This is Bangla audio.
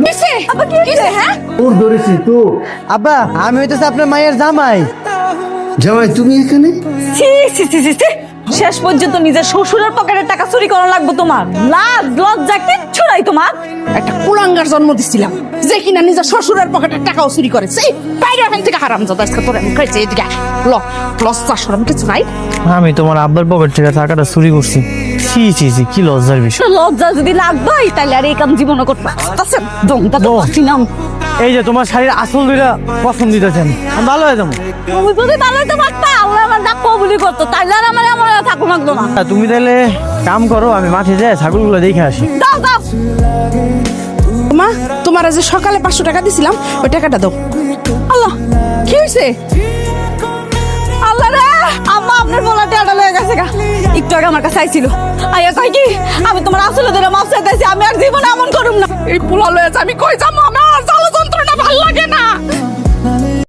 কিসে আবার কি কিসে হ্যাঁ তোর ধরেছি তো আব্বা আমি হইতেছে আপনার মায়ের জামাই জামাই তুমি এখানে সি সি সি সি সি। শেষ পর্যন্ত নিজের শ্বশুরের পকেটের টাকা চুরি করা লাগবে তোমার লাজ লজ্জা কিচ্ছু নাই তোমার একটা কুলাঙ্গার জন্ম দিছিলাম যে কিনা নিজের শ্বশুরের পকেটের টাকাও চুরি করে সেই বাইরে এখান থেকে হারাম যাদা আজকে তোর আমি খাইছে এদিকে ল লজ্জা সরম কিছু নাই আমি তোমার আব্বার পকেট থেকে টাকাটা চুরি করছি ছি ছি ছি কি লজ্জার বিষয়। লজ্জা যদি লাগবেই তাহলে আর এই কাম জীবনে করতে পারতেছেন দমটা তো দম। পাচ্ছি না এই যে তোমার শাড়ির আসল দুইটা পছন্দ দিতেছেন আমি ভালো হয়ে যাব। তুমি যদি ভালো হতে পারতা আল্লাহ আমার ডাক কবুলি করতো তাইলে আর আমার এমন থাকুন লাগতো না। তুমি তাহলে কাম করো আমি মাঠে যাই ছাগলগুলো দেখে আসি। দাও দাও। মা তোমার যে সকালে পাঁচশো টাকা দিছিলাম ওই টাকাটা দাও। আল্লাহ কি হয়েছে একটু আমার কাছে আইছিল। আইয়া কয় কি, আমি তোমার আসলে ধরে মাফ চাইতেছি, আমি আর জীবনে এমন করুম না। এই পোলা লয়ে আমি কই যাব আমি